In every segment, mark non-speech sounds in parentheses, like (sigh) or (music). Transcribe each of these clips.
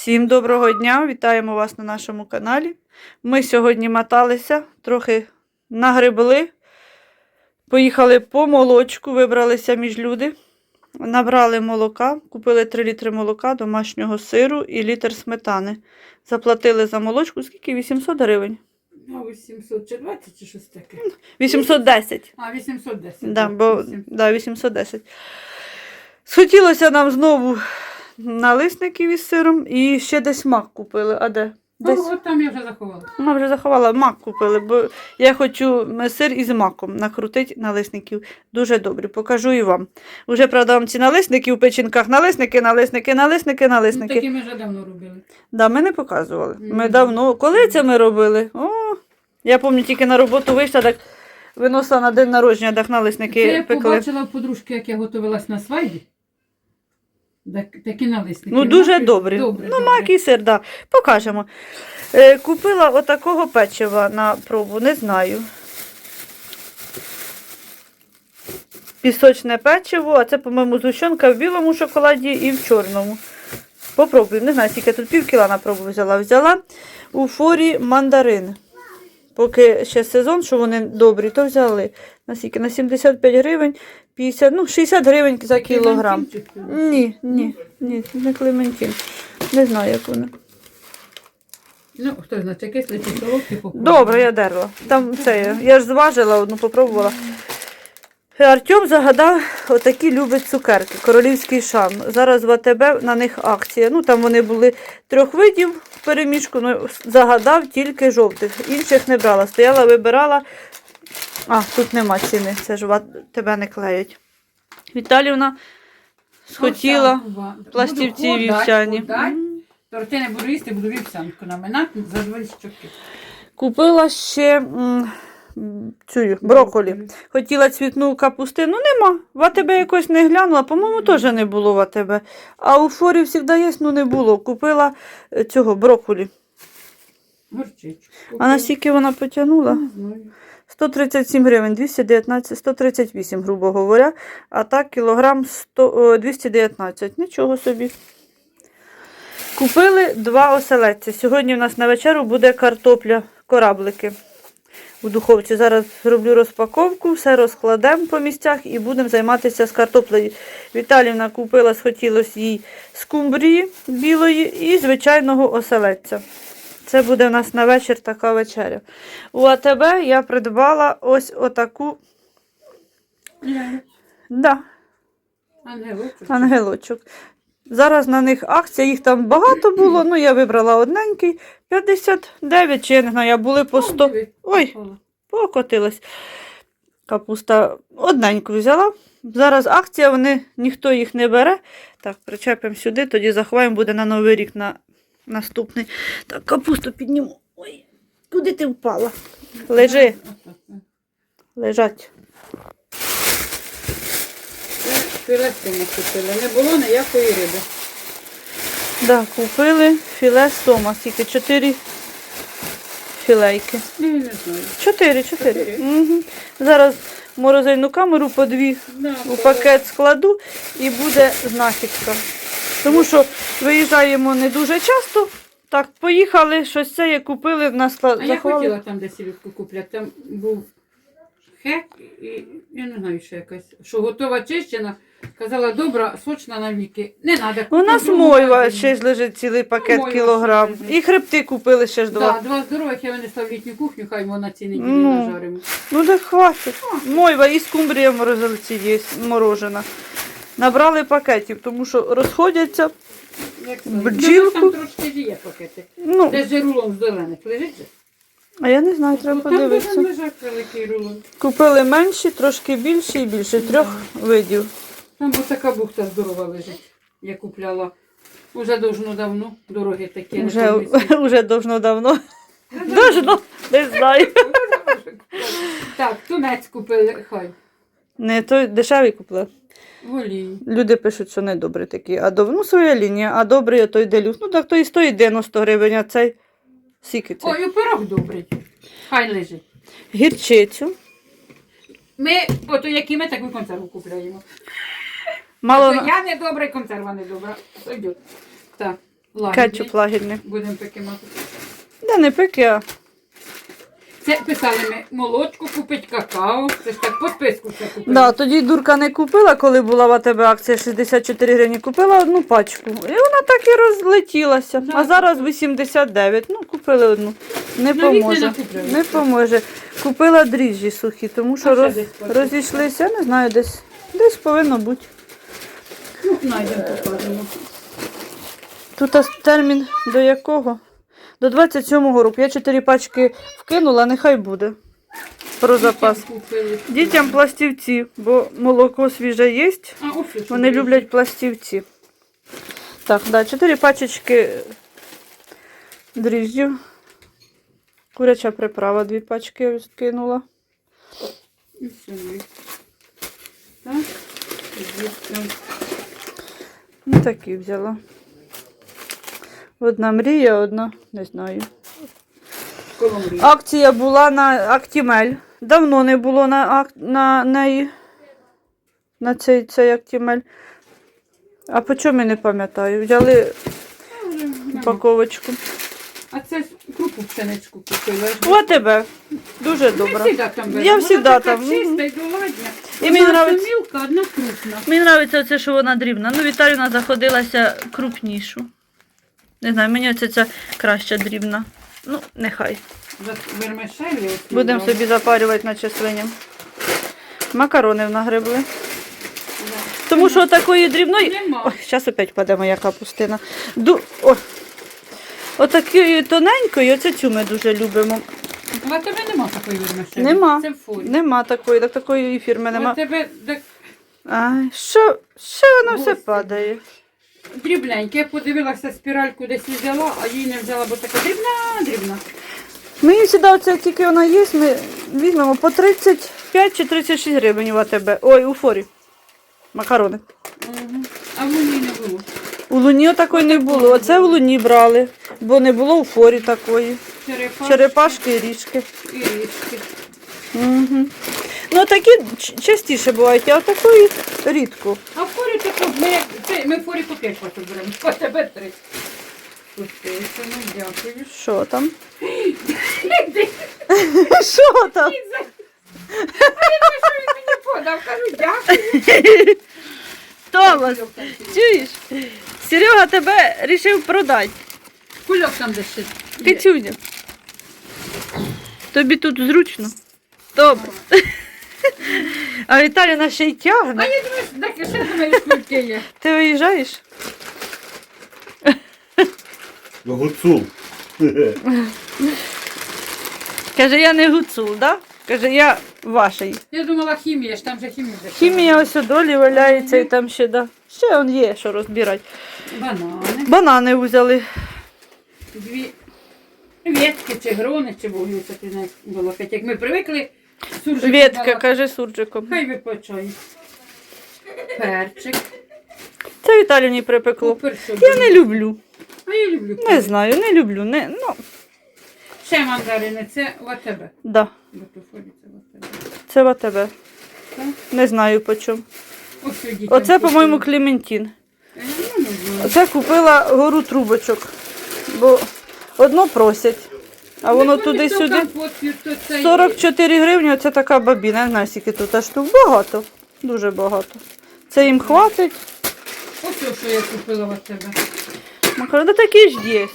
Всім доброго дня! Вітаємо вас на нашому каналі. Ми сьогодні моталися, трохи нагребли. Поїхали по молочку, вибралися між люди. Набрали молока, купили 3 літри молока, домашнього сиру і літр сметани. Заплатили за молочку скільки? 800 гривень. А 800 чи 20 чи щось таке? 810. А, 810. Да, бо, 800. да, 810. Схотілося нам знову налисників із сиром і ще десь мак купили. А де? Десь. О, от там я вже заховала. Ми вже заховала, мак купили, бо я хочу сир із маком накрутити налисників. Дуже добре, покажу і вам. Уже правда вам ці налисники у печінках. Налисники, налисники, налисники, Ну, налисники. такі ми вже давно робили. Да, ми не показували. Ми давно. Коли це ми робили? О, я пам'ятаю, тільки на роботу вийшла, так виносила на день народження, так налисники Це я пекли. побачила подружки, як я готувалась на свадьбі. Так, такі налисники. Ну, дуже Маки- добрі. Добре, ну, добре. мак і сир, да. Покажемо. Е, купила отакого печива на пробу, не знаю. Пісочне печиво, а це, по-моєму, згущенка в білому шоколаді і в чорному. Попробуємо. Не знаю, скільки тут пів кіла на пробу взяла. Взяла у форі мандарин. Поки ще сезон, що вони добрі, то взяли. На скільки? На 75 гривень, 50, ну, 60 гривень за кілограм. Ні, ні, ні, не Клементін. Не знаю, як вони. Ну, хто знає, солодке похоже. Добре, я дерла. Там це я. Ж зважила одну, попробувала. Артем загадав, отакі любить цукерки, королівський шан. Зараз в АТБ на них акція. Ну там вони були трьох видів в переміжку, ну загадав тільки жовтих. Інших не брала. Стояла, вибирала. А, тут нема ціни, це ж АТБ не клеють. Віталівна схотіла пластівці вівсяні. Торти не буду їсти, буду вівсянку наминати за два щоки. Купила ще м, цю брокколі. Хотіла цвітну капустину, нема. В АТБ якось не глянула, по-моєму, теж не було в АТБ. А у форі завжди є, ну не було. Купила е, цього брокколі. Горчичку. А наскільки вона потягнула? Не знаю. 137 гривень, 219, 138, грубо говоря. А так кілограм 100, 219. Нічого собі. Купили два оселедця. Сьогодні у нас на вечерю буде картопля, кораблики у духовці. Зараз зроблю розпаковку, все розкладемо по місцях і будемо займатися з картоплею. Віталівна купила, схотілося їй скумбрії білої і звичайного оселедця. Це буде у нас на вечір така вечеря. У АТБ я придбала ось отаку Я. да, Ангелочок. ангелочок. Зараз на них акція, їх там багато було, ну я вибрала одненький. 59 чи я не знаю, були по 100. Ой. Покотилась. Капуста одненьку взяла. Зараз акція, вони, ніхто їх не бере. Так, причепимо сюди, тоді заховаємо, буде на Новий рік на наступний. Так, капусту підніму. Ой, куди ти впала? Лежи, лежать. Це філе ми купили. Не було ніякої риби. Да, купили філе сома, скільки? Чотири філейки. Я не знаю. Чотири, чотири. Угу. Зараз морозильну камеру по дві Да, у пакет складу і буде знахідка. Тому що виїжджаємо не дуже часто. Так, поїхали, щось це я купили на склад. А я хотіла там десь рибку купляти. Там був хек і я не знаю, що якась. Що готова чищена. Казала, добра, сочна на віки. Не треба. У нас мойва ще ж лежить цілий пакет Мойва кілограм. І хребти купили ще ж два. Да, два здорових я винесла в літню кухню, хай вона ці неділі Ну. нажаримо. Ну так хватить. Мойва і скумбрія в морозилці є морожена. Набрали пакетів, тому що розходяться. Як Бджілку. Ну, там трошки є пакети. Ну, Де ж рулон зелених лежить? же? а я не знаю, треба Ну, Там подивитися. лежать великий рулон. Купили менші, трошки більші і більше трьох видів. Там ось така бухта здорова лежить. Я купляла. Уже должно давно. Дороги такі. не Уже, пам'ятаю. (laughs) уже давно давно. (laughs) Должно, (laughs) не знаю. Так, тунець купили, хай. Не той дешевий купила. Волій. Люди пишуть, що не добрий такий. А доб... ну, своя лінія, а добрий а той делюкс. Ну так то і стоїть 90 гривень, а цей скільки це? Ой, у пирог добрий. Хай лежить. Гірчицю. Ми, ото які ми, так ми консерву купляємо. Мало... То я не добра, і консерва не добра. Сойдет. Так. лагідний. Кетчуп лагідний. Будемо таки мати. Да не пики, а Це писали ми молочку купить, какао. Це ж так по списку все купили. Да, тоді дурка не купила, коли була в АТБ акція 64 гривні, купила одну пачку. І вона так і розлетілася. А зараз 89. Ну, купили одну. Не Навіть не поможе. накупляли. Не поможе. Купила дріжджі сухі, тому що А ще роз... десь потім? розійшлися, я не знаю, десь. Десь повинно бути. Ну, знайдемо, покажемо. Тут ас- термін до якого? До 27-го року. Я 4 пачки вкинула, нехай буде. Про запас. Дітям пластівці, бо молоко свіже є. Вони люблять пластівці. Так, да, 4 пачечки дріжджів. Куряча приправа, дві пачки я скинула. І є. Так. Ем, Ну, такі взяла. Одна мрія, одна, не знаю. Акція була на Актімель. Давно не було на, на неї. На цей, цей Актімель. А по чому я не пам'ятаю? Взяли упаковочку. А це крупу пшеничку купила. У АТБ. Дуже Я добре. Я всегда там, чиста і доладна. І мені нравиться- мілка, одна крупна. Мені подобається це, що вона дрібна. Ну, Віталіна заходилася крупнішу. Не знаю, мені оце ця краща дрібна. Ну, нехай. Вермишелі. Будемо собі запарювати наче свиням. Макарони нагребли. Тому що такої дрібної. Ой, зараз опять паде моя капустина. Ду... О. Отакої тоненької, оце цю ми дуже любимо. А тебе нема такої вермишелі? Нема. Це в форі. Нема такої, так такої фірми нема. тебе так Ай, що, що воно все падає? Дрібненьке. Я подивилася спіральку десь взяла, а її не взяла, бо така дрібна, дрібна. Мені завжди оце тільки вона є, ми візьмемо по 35 чи 36 гривень у АТБ. Ой, у форі. Макарони. Угу. А в мені не було. У луні такої не було. Оце в луні брали, бо не було у форі такої. Черепашки, Черепашки і ріжки. і річки. Угу. Ну такі частіше бувають, а такої рідко. А в форі тако, ми, як- це- ми в форі по 5 пачок беремо, а тебе 3. Пустися, ну дякую. Що там? (laughs) Що там? Що він мені подав? Кажу, дякую. Томас, чуєш? Серега тебе рішив продати. Кульок там десь ще. Кицюня. Тобі тут зручно. Добре. А Віталіна ще й А тягне. я думаю, так ще кульки є. Ти виїжджаєш? Гуцул. Каже, я не гуцул, да? Каже, я ваший. Я думала хімія, ж там же хімія. Хімія ось у долі валяється і там ще, да. Ще он є, що розбирати. Банани. Банани взяли. Дві ветки чи грони, чи вуглю, це ти не було. Як ми привикли, суржик Ветка, дала. каже суржиком. Хай випочає. Перчик. Це Віталіні припекло. Купер, Я не люблю. А я люблю. Не знаю, не люблю. Не, ну, Ще мандарини, це в АТБ. да. Це в АТБ. Це в АТБ. Так. Не знаю по чому. Ось Оце, по-моєму. Клементін. Е, ну, не знаю. Оце купила гору трубочок. Бо одно просять. А воно туди-сюди. компот п'ють, то це 44 гривні, оце така бабіна. Не знаю, скільки тут аж штук. Багато. Дуже багато. Це їм хватить. Ось що, що я купила в АТБ. Макарони такі ж є.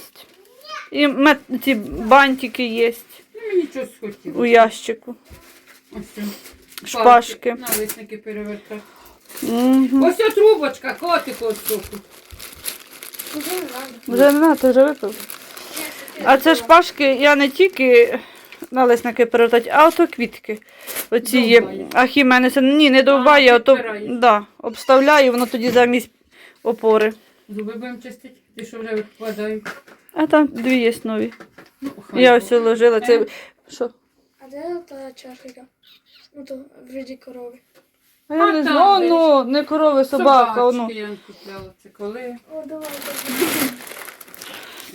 І мет... ці бантики є Ну, мені щось хотілося. у ящику. Ось. Шпажки. Налисники перевертати. Угу. Ось ця трубочка, котику от соку. Вже не треба, ти вже випив. А це шпажки я не тільки налисники перевертати, а ото квітки. Оці є. Довбає. Ахіменеси. Ні, не довбає, а то підпирає. да, обставляю, воно тоді замість опори. Зуби будемо чистити, ті, що вже випадають. А там дві є нові. Ну, хай Я ось ложила. Це... Що? А де та чашка? Ну то вроді корови. А я А не там знаю, десь. ну, не корови, собака. Воно. Собачки я купляла. Це коли? О, давай,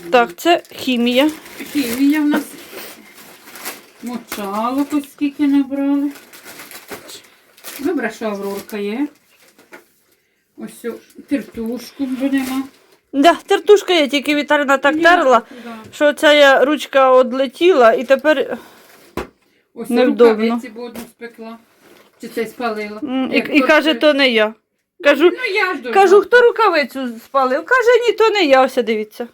Так, це хімія. Хімія в нас. Мочалок ось скільки набрали. Добре, що аврорка є. Ось тертушку будемо. Да, тертушка є, тільки Віталіна так Ні, терла, да. що ця ручка одлетіла і тепер Ось Невдобно. рукавиці б одну спекла. Чи це спалила. м, і, Як і каже, то не я. Кажу, Ну я ж кажу, хто рукавицю спалив? Каже, ні, то не я. Ось дивіться.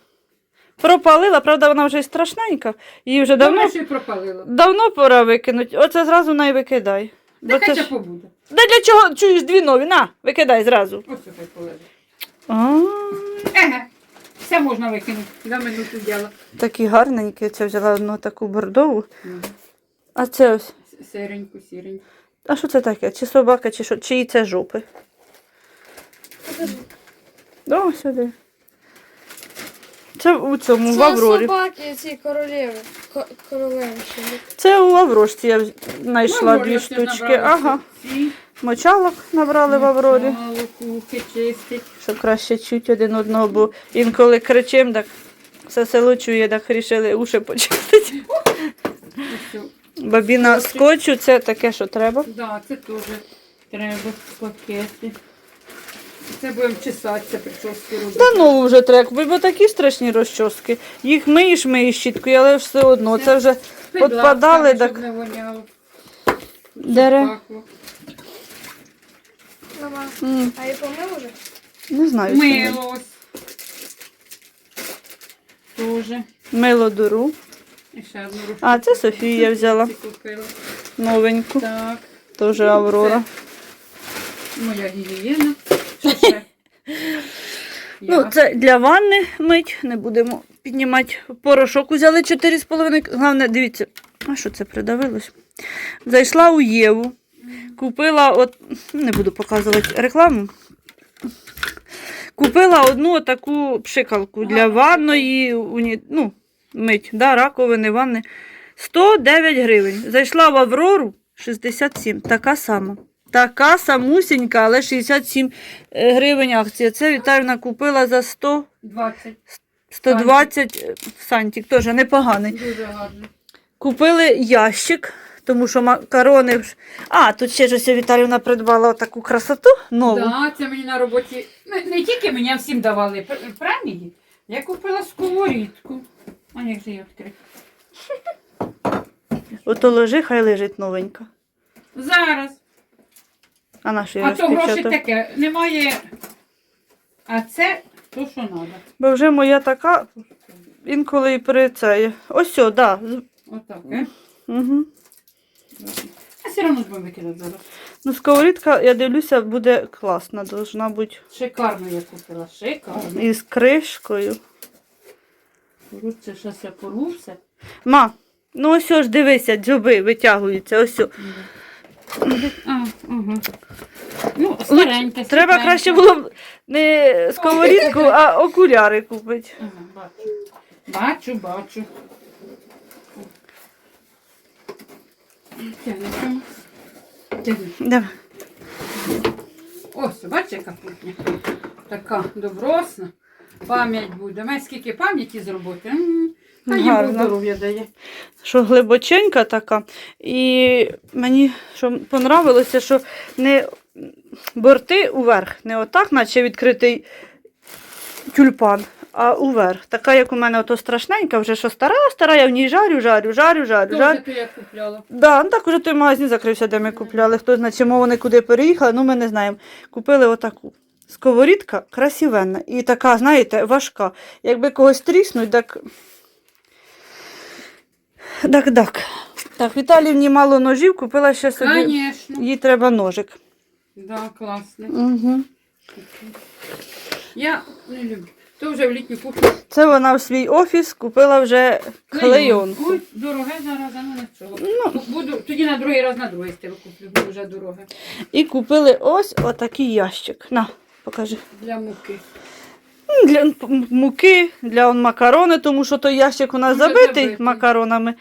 Пропалила, правда, вона вже страшненька. Її вже Давно давно, й пропалила. давно пора викинути. Оце зразу най викидай. Бо Нехай це це ж... побуде. Да для чого чуєш дві нові? На, викидай зразу. Ось хай полежить. А, Еге. Все можна викинути. За минуту діла. такі гарненькі. Це взяла одну таку бордову. А це ось. Сиреньку, сіреньку. А що це таке? Чи собака, чи що? Чиї це жопи? Покажи. Сюди. Це у цьому, в Це Аврорі. собаки ці королеви. Ко- Королевиші. Це у Аврошці я знайшла дві штучки. Ага. Мочалок набрали в Аврорі, Молоко, чистить. щоб краще чути один одного, бо інколи кричим, так все село чує, так вирішили уші почистити. Ось. Бабіна скотчу, це таке, що треба. Да, це теж треба пакети. Це будемо чесатися, прически робити. Да ну вже треба, бо такі страшні розчоски. Їх миєш, миєш щіткою, але все одно. Це вже лапками, так- щоб не воняло. Дере. Пахло. Мама, м, а я помив уже? не знаю. що воно. Мило ось. Тоже. Мило дуру. І ще одну руку. А, це Софія взяла. Купила. Новеньку. Так. Теж Аврора. Моя гігієна. Ну, це для ванни мить, не будемо піднімати. Порошок взяли 4,5. Головне, дивіться, а що це придавилось? Зайшла у Єву, купила, от, не буду показувати рекламу. Купила одну таку пшикалку для ванної, уні, ну, мить, да, раковини, ванни. 109 гривень. Зайшла в Аврору 67, така сама. Така самусінька, але 67 е, гривень акція. Це Віталіна купила за 100, 20. 120 е, сантик, теж непоганий. Дуже гарно. Купили ящик, тому що макарони. А, тут ще ж Віталіна придбала таку красоту нову. Да, це мені на роботі. Не, не тільки мені, а всім давали премії. Я купила сковорідку. А як же її відкрити? Ото ложи, хай лежить новенька. Зараз. А наші А то гроші таке. Немає. А це то, що треба. Бо вже моя така, інколи і при це. Ось, о, да. Отак, е? Угу. А все одно ж будемо викидати зараз. Ну, сковорідка, я дивлюся, буде класна, должна бути Шикарно я купила. Шикарно. із кришкою. Це ще все порвуся. Ма, ну ось ж дивися, дзьоби витягуються. Ось. о. А. Ну, стареньке. Треба краще було б не сковорідку, а окуляри купити. Ага, бачу. Бачу, бачу. Тягнемо. Тягнемо. Давай. Ось, бачиш, яка кухня. Така добросна. Пам'ять буде. У мене скільки пам'яті з роботи. М, Та їм здоров'я дає. Що глибоченька така. І мені що понравилося, що не борти уверх, не отак, наче відкритий тюльпан, а уверх. Така, як у мене ото страшненька, вже що стара, стара, я в ній жарю, жарю, жарю, жарю, жарю. то я купляла. Да, ну так уже той магазин закрився, де ми купляли. Хто знає, чому вони куди переїхали, ну ми не знаємо. Купили отаку. Сковорідка красивенна і така, знаєте, важка. Якби когось тріснуть, так. Так, так. Так, Віталівні мало ножів, купила ще собі. Звісно. Їй треба ножик. Да, класно. Угу. Я не люблю. То вже в літню кухню. Це вона в свій офіс купила вже клейонку. Ой, дороге зараз, а ну нічого. Буду, тоді на другий раз на другий стилу куплю, бо вже дороге. І купили ось отакий ящик. На, покажи. Для муки. Для муки, для он, макарони, тому що той ящик у нас Вже забитий забитий. макаронами.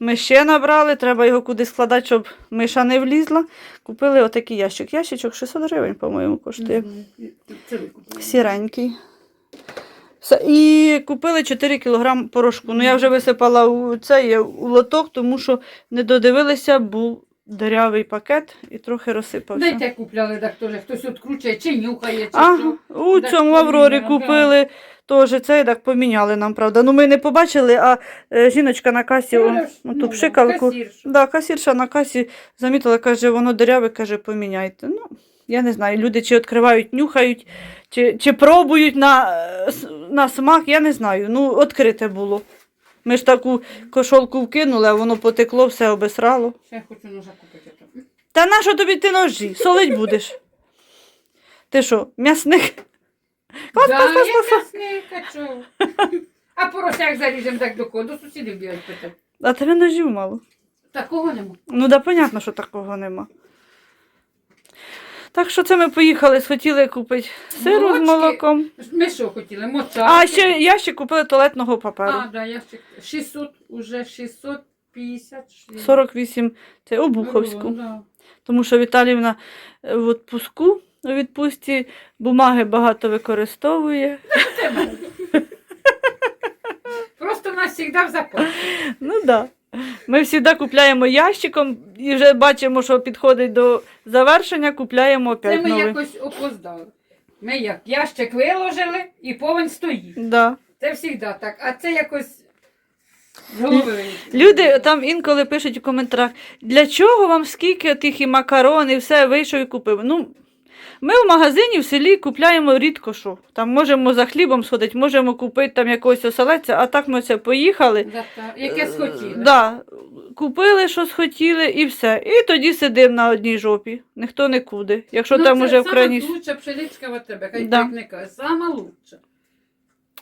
Ми ще набрали, треба його куди складати, щоб миша не влізла. Купили отакий ящик. Ящичок 600 гривень, по-моєму, коштує. Сіренький. Все. І купили 4 кг порошку. Ну, я вже висипала у цей у лоток, тому що не додивилися, був дирявий пакет і трохи розсипався. Дайте купляли, так теж хтось відкручує, чи нюхає, чи Ага, що. у Так цьому Аврорі поміняли, купили. Теж цей так поміняли нам, правда. Ну ми не побачили, а е, жіночка на касі о, Вона ж, ну, ну, пшикалку. касірша. Да, касірша на касі замітила, каже, воно диряве, каже, поміняйте. Ну, я не знаю, люди чи відкривають, нюхають, чи, чи пробують на, е, на смак, я не знаю. Ну, відкрите було. Ми ж таку кошолку вкинули, а воно потекло, все обесрало. Ще я хочу ножа купити. Та на що тобі ти ножі? Солить будеш. Ти що, м'ясник? Клас, Да, клас, клас, я клас, клас. м'ясний хочу. А порося як заріжемо так до кого? До сусідів бігають питати. А тебе ножів мало. Такого нема. Ну да, понятно, що такого нема. Так що це ми поїхали, схотіли купити сиру з молоком. Ми що хотіли? Мочати. А ще я ще купила туалетного паперу. А, да, я ще 600, уже 650. шлі. 48 це обуховську. Ну, да. Тому що Віталівна е, в відпуску у відпустці бумаги багато використовує. Просто у нас завжди в запасі. (laughs) Ну так. Да. Ми завжди купляємо ящиком і вже бачимо, що підходить до завершення, купляємо Це опять ми новий. якось опоздали. Ми як ящик виложили і повен стоїть. Да. Це завжди так. А це якось з голови. Люди там інколи пишуть у коментарях, для чого вам скільки тих і макарон, і все вийшов і купив. Ну, ми в магазині в селі купляємо рідко що. Там можемо за хлібом сходити, можемо купити там якогось оселедця, а так ми це поїхали. Яке схотіли. Да, купили, що схотіли, і все. І тоді сидимо на одній жопі. Ніхто не куди. Якщо Ну, там це уже в сама крайній. лучша пшеничка в тебе, хай Да. так не каже. Сама лучша.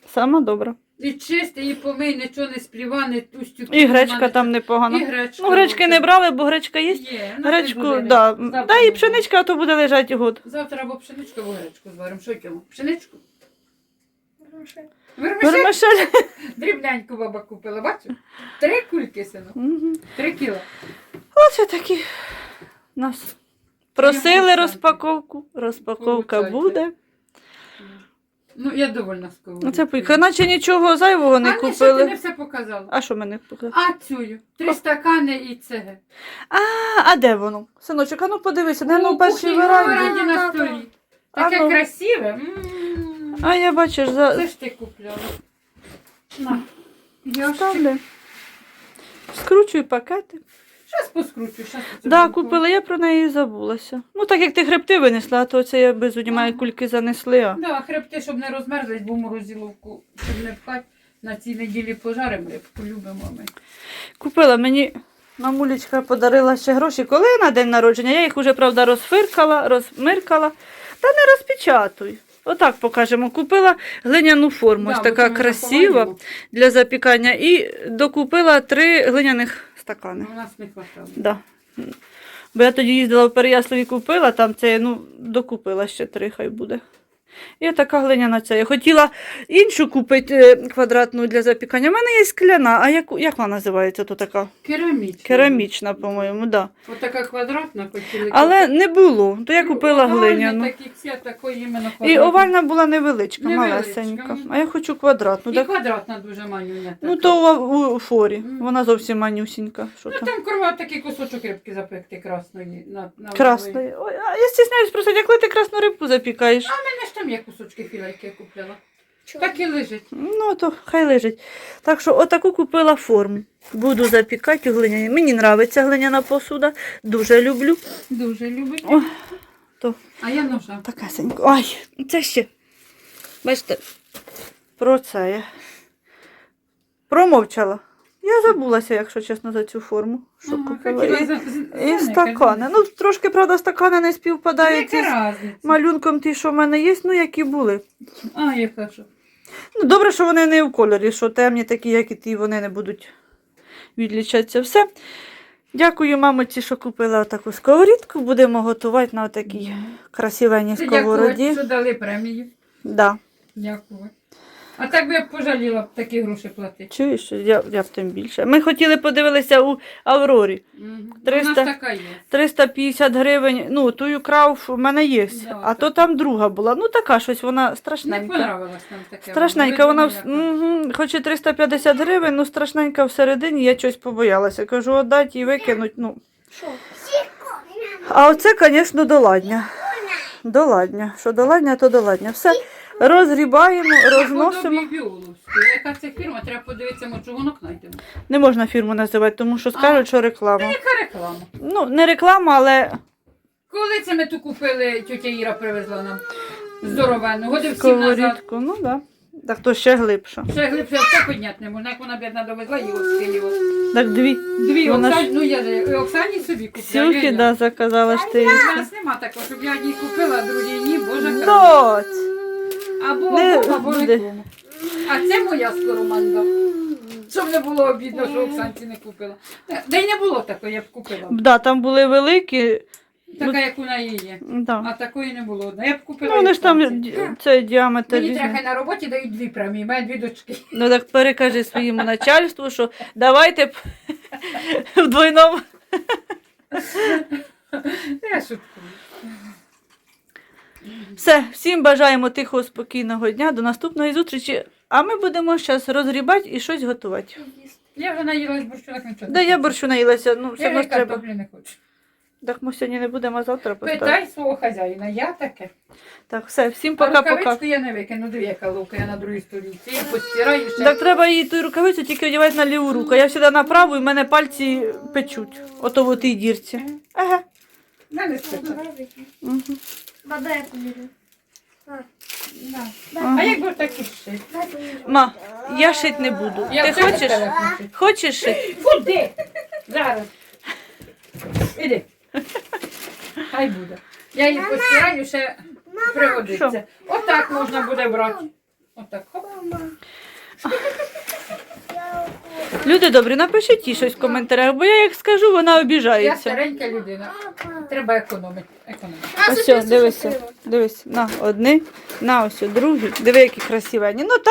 Сама добра. І чисти, і помий, нічого не спліва, не тустю. І гречка там непогана. І гречка. Ну, гречки не брали, бо гречка є. Є, не Гречку, буде да. Завтра і пшеничка, а то буде лежати год. Завтра або пшеничку, або гречку зваримо. Що йому? Пшеничку? Вермишель? Вермишель. Дрібненьку баба купила, бачиш? Три кульки, синок. Мгм. Три кіла. Оце такі нас. Просили розпаковку. Розпаковка Получайте. буде. Ну, я довольна з кого. Ну, це поїхали. Наче нічого зайвого не а що ти купили. не все показала. А що ми не купили? А цю, три стакани і це. А, а де воно? Синочок, а ну подивися, де воно У першій веранді. на веранді столі. Таке А ну. красиве. М. А я бачиш, за... Це ж ти купляла. На. Я ставлю. Скручую пакети. Щас поскручу, щас оце Да, купила, я про неї забулася. Ну, так як ти хребти винесла, то це я без мої кульки занесли. А. Да, хребти, щоб не розмерзлись, бо морозиловку, щоб не пхати. На цій неділі пожаримо рибку, любимо ми. Купила мені мамулечка подарила ще гроші. Коли на день народження? Я їх уже, правда, розфиркала, розмиркала. Та не розпечатуй. Отак покажемо. Купила глиняну форму, ось така красива для запікання. І докупила три глиняних стакани. У нас не хватало. Да. Бо я тоді їздила в Переяславі купила, там це, ну, докупила ще три, хай буде. І така глиняна ця. Я хотіла іншу купити е, квадратну для запікання. У мене є скляна, а як, як вона називається? То така Керамічна. керамічна, по-моєму, да. Ось така квадратна хотіли. Але не було, то я купила глиняну. Такі всі, такої іменно І овальна була невеличка, Невеличка, малесенька. А я хочу квадратну. І Так, квадратна дуже манюня. ну то у, форі. Вона зовсім манюсінька. Що Ну там? там корова такий кусочок рибки запекти красної. На, на Красної. Ой, а я стісняюсь просто, як ти красну рибку запікаєш. Ж там є кусочки філейки я купляла. Чого? Так і лежить. Ну, то хай лежить. Так що отаку купила форму. Буду запікати у глиняні. Мені подобається глиняна посуда. Дуже люблю. Дуже любить. О, то А я ножа. такесенько. Ай, це ще. Бачите, про це я промовчала. Я забулася, якщо чесно, за цю форму. Що Ага, купила. хотіла І, за- з- і стакани. Ну, трошки, правда, стакани не співпадають Яка із малюнком ті, що в мене є, ну які були. А, яка що? Ну, добре, що вони не в кольорі, що темні такі, як і ті, вони не будуть відлічатися. Все. Дякую, мамоці, що купила таку сковорідку. Будемо готувати на такій красивенній Це дякувати, сковороді. що дали премію. Да. Дякую. А так би я б пожаліла б такі гроші платити. Чуєш, я, я б тим більше. Ми хотіли подивитися у Аврорі. Мгм. У 300. нас така є. 350 гривень, ну, тую крав в мене є. Да, а то так. там друга була. Ну, така щось, вона Не страшненька. понравилось нам таке. Страшненька, вона в... Видно, угу. хоч і 350 гривень, ну страшненька всередині, я щось побоялася. Кажу, отдать і викинуть. Ну, А оце, звісно, доладня. Доладня. Що доладня, то доладня. Все. Розгрібаємо, розносимо. Яка це фірма, треба подивитися, ми чугунок знайдемо. Не можна фірму називати, тому що скажуть, що реклама. Яка реклама? Ну, не реклама, але Коли це ми ту купили, тетя Іра привезла нам здоровенну, годив сім назад. сковорідку. Ну так. Да. Так то ще глибше. Ще глибше все підняти не можна, як вона бідна довезла з Києва. Так дві. Дві Вона ж- Оксані, ну я і Оксані собі купила. Сюхи, да, заказала ж ти. У нас нема такого, щоб я одній купила, а другій ні, боже. Доць! Або Не обом, або буде. нікому. А це моя скороманда. Щоб не було обідно, що Оксанці не купила. Де й не було такої, я б купила. Да, там були великі. Така, як у неї є. Да. А такої не було. Я б купила. Ну, вони ж там Оксанці. ді- цей діаметр. Мені різний. треба хай на роботі дають дві премії, має дві дочки. Ну так перекажи своєму начальству, що давайте б (laughs) в двойному. (laughs) Я шуткую. Все, всім бажаємо тихого, спокійного дня. До наступної зустрічі. А ми будемо зараз розгрібати і щось готувати. Я вже наїлась борщу, так нічого. Да, я борщу наїлася, ну все одно треба. не хочу. Так ми сьогодні не будемо, а завтра поставимо. Питай свого хазяїна, я таке. Так, все, всім А пока-пока. рукавичку я не викину, диви, яка лука, я на другій сторінці. Я постираю ще. Так треба її ту рукавицю тільки одягати на ліву руку. Я завжди на праву і в мене пальці печуть. Ото в тій дірці. Ага. Мене. Угу. Баба, я помірю. А як би так і ще? Ма, я шить не буду. Я Ти хочеш? телефон. Хочеш шити? Куди? Зараз. Іди. Хай буде. Я її постираю, ще пригодиться. Отак можна буде брати. Отак. Хоп. (laughs) Люди добрі, напишіть їй щось в коментарях, бо я як скажу, вона Я обіжається. старенька людина. Треба економити. економити. Ось, дивися, дивись, на одні, на ось другий. другі. Диви, які красиві. Ну та